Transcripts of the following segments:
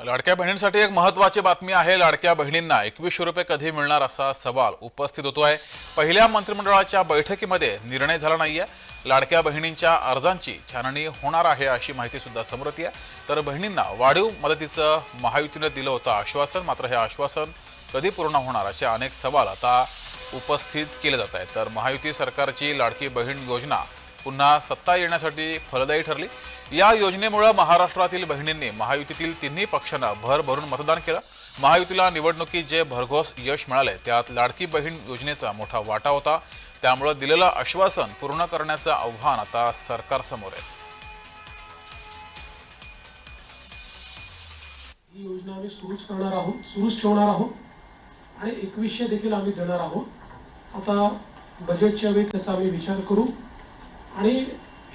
लाडक्या बहिणींसाठी एक महत्वाची बातमी आहे. लाडक्या बहिणींना एकवीसशे रुपये कधी मिळणार असा सवाल उपस्थित होतो आहे पहिल्या मंत्रिमंडळाच्या बैठकीमध्ये निर्णय झाला नाही आहे लाडक्या बहिणींच्या अर्जांची छाननी होणार आहे अशी माहिती सुद्धा समोर येते. तर बहिणींना वाढीव मदतीचं महायुतीनं दिलं होतं आश्वासन. मात्र हे आश्वासन कधी पूर्ण होणार असे अनेक सवाल आता उपस्थित केले जात आहेत. तर महायुती सरकारची लाडकी बहीण योजना पुन्हा सत्ता येण्यासाठी फलदायी ठरली. या योजनेमुळे महाराष्ट्रातील बहिणींनी महायुतीतील तिन्ही पक्षांना भर भरून मतदान केलं. महायुतीला निवडणुकीत जे भरघोस यश मिळाले त्यात लाडकी बहीण योजनेचा मोठा वाटा होता. त्यामुळे दिलेलं आश्वासन पूर्ण करण्याचं आव्हान आता सरकारसमोर आहे. ही योजना आम्ही सुरूच करणार आहोत सुरूच ठेवणार आहोत. आणि एकवीसशे देखील आम्ही देणार आहोत. आता बजेटच्या वेळी त्याचा आम्ही विचार करू. आणि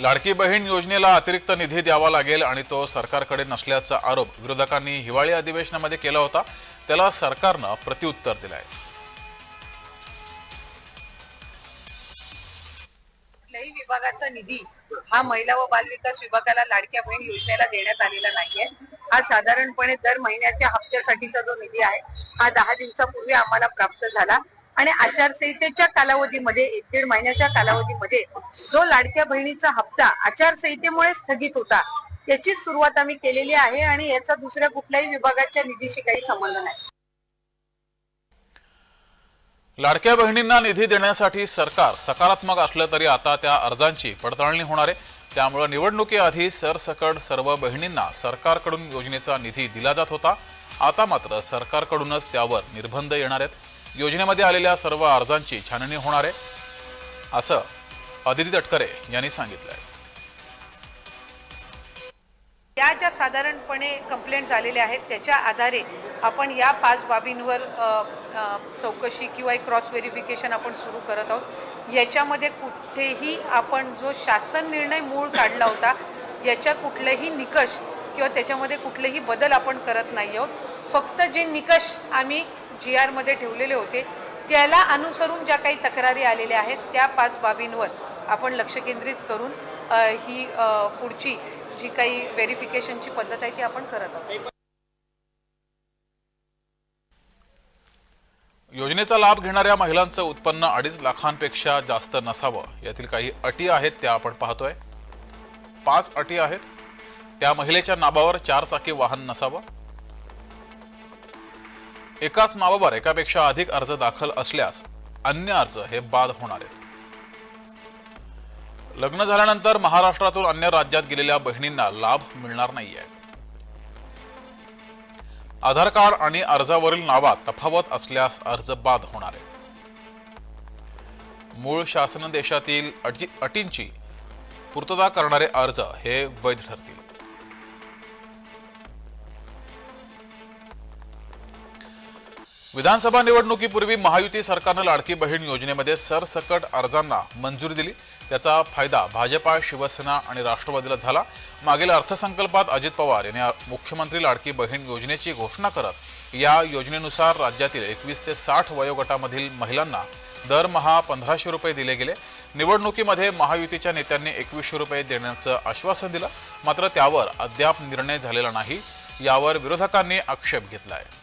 लाडकी बहीण योजनेला अतिरिक्त निधी द्यावा लागेल आणि तो सरकारकडे नसल्याचा आरोप विरोधकांनी हिवाळी अधिवेशनामध्ये केला होता. त्याला सरकारनं प्रत्युत्तर दिलं आहे कुठल्याही विभागाचा निधी हा महिला व बालविकास विभागाला लाडक्या बहीण योजनेला देण्यात आलेला नाहीये. हा साधारणपणे दर महिन्याच्या हप्त्यासाठीचा जो निधी आहे हा दहा दिवसापूर्वी आम्हाला प्राप्त झाला. आणि आचारसंहितेच्या कालावधीमध्ये एक दीड महिन्याच्या कालावधीमध्ये जो लाडक्या बहिणीचा हप्ता आचारसंहितेमुळे स्थगित होता त्याची सुरुवात आम्ही केलेली आहे आणि याचा दुसऱ्या कुठल्याही विभागाच्या निधीशी काही संबंध नाही. लाडक्या बहिणींना निधी देण्यासाठी सरकार सकारात्मक असलं तरी आता त्या अर्जांची पडताळणी होणार आहे. त्यामुळे निवडणुकीआधी सरसकट सर्व बहिणींना सरकारकडून योजनेचा निधी दिला जात होता. आता मात्र सरकारकडूनच त्यावर निर्बंध येणार आहेत. योजनेमध्ये आलेल्या सर्व अर्जांची छाननी होणार आहे असं अदिती तटकरे यांनी सांगितलं आहे या ज्या साधारणपणे कंप्लेंट झालेल्या आहेत त्याच्या आधारे आपण या पाच बाबींवर चौकशी किंवा एक क्रॉस व्हेरिफिकेशन आपण सुरू करत आहोत. याच्यामध्ये कुठेही आपण जो शासन निर्णय मूळ काढला होता याच्या कुठलेही निकष किंवा त्याच्यामध्ये कुठलेही बदल आपण करत नाही आहोत. फक्त जे निकष आम्ही जी आरमध्ये ठेवलेले होते. त्याला अनुसरून ज्या काही तक्रारी आलेल्या आहेत त्या पाच बाबींवर आपण लक्ष केंद्रित करून ही पुढची जी काही व्हेरिफिकेशनची पद्धत आहे ती आपण करत आहोत. योजनेचा लाभ घेणाऱ्या महिलांचं उत्पन्न अडीच लाखांपेक्षा जास्त नसावं यातील काही अटी आहेत त्या आपण पाहतोय. पाच अटी आहेत. त्या महिलेच्या नावावर चार चाकी वाहन नसावं एकाच नावावर एकापेक्षा अधिक अर्ज दाखल असल्यास अन्य अर्ज हे बाद होणार आहेत. लग्न झाल्यानंतर महाराष्ट्रातून अन्य राज्यात गेलेल्या बहिणींना लाभ मिळणार नाहीये. आधार कार्ड आणि अर्जावरील नावात तफावत असल्यास अर्ज बाद होणार आहे मूळ शासन देशातील अटी अटींची पूर्तता करणारे अर्ज हे वैध ठरतील. विधानसभा निवडणुकीपूर्वी महायुती सरकारनं लाडकी बहीण योजनेमध्ये सरसकट अर्जांना मंजुरी दिली. त्याचा फायदा भाजपा शिवसेना आणि राष्ट्रवादीला झाला. मागील अर्थसंकल्पात अजित पवार यांनी मुख्यमंत्री लाडकी बहीण योजनेची घोषणा करत या योजनेनुसार राज्यातील एकवीस ते साठ वयोगटामधील महिलांना दरमहा पंधराशे रुपये दिले गेले. निवडणुकीमध्ये महायुतीच्या नेत्यांनी एकवीसशे रुपये देण्याचं आश्वासन दिलं. मात्र त्यावर अद्याप निर्णय झालेला नाही. यावर विरोधकांनी आक्षेप घेतला आहे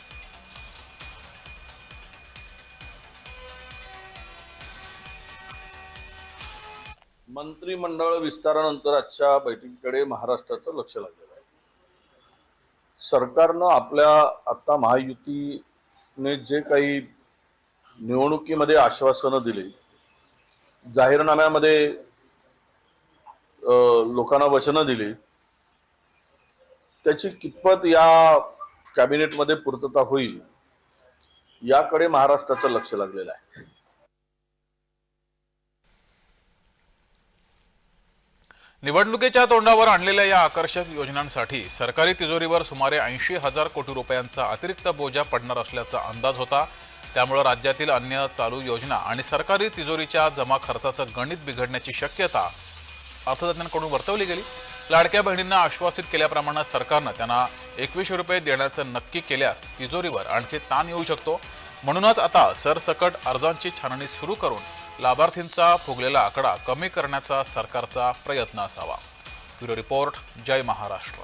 मंत्रिमंडळ विस्तारानंतर आजच्या बैठकीकडे महाराष्ट्राचं लक्ष लागलेलं आहे. सरकारनं आपल्या आता महायुतीने जे काही निवडणुकीमध्ये आश्वासनं दिली जाहीरनाम्यामध्ये लोकांना वचनं दिली त्याची कितपत या कॅबिनेटमध्ये पूर्तता होईल याकडे महाराष्ट्राचं लक्ष लागलेलं आहे. निवडणुकीच्या तोंडावर आणलेल्या या आकर्षक योजनांसाठी सरकारी तिजोरीवर सुमारे ऐंशी हजार कोटी रुपयांचा अतिरिक्त बोजा पडणार असल्याचा अंदाज होता. त्यामुळे राज्यातील अन्य चालू योजना आणि सरकारी तिजोरीच्या जमा खर्चाचं गणित बिघडण्याची शक्यता अर्थतज्ञांकडून वर्तवली गेली. लाडक्या बहिणींना आश्वासित केल्याप्रमाणे सरकारनं त्यांना एकवीसशे रुपये देण्याचं नक्की केल्यास तिजोरीवर आणखी ताण येऊ शकतो. म्हणूनच आता सरसकट अर्जांची छाननी सुरू करून लाभार्थींचा फुगलेला आकडा कमी करण्याचा सरकारचा प्रयत्न असावा. ब्युरो रिपोर्ट जय महाराष्ट्र.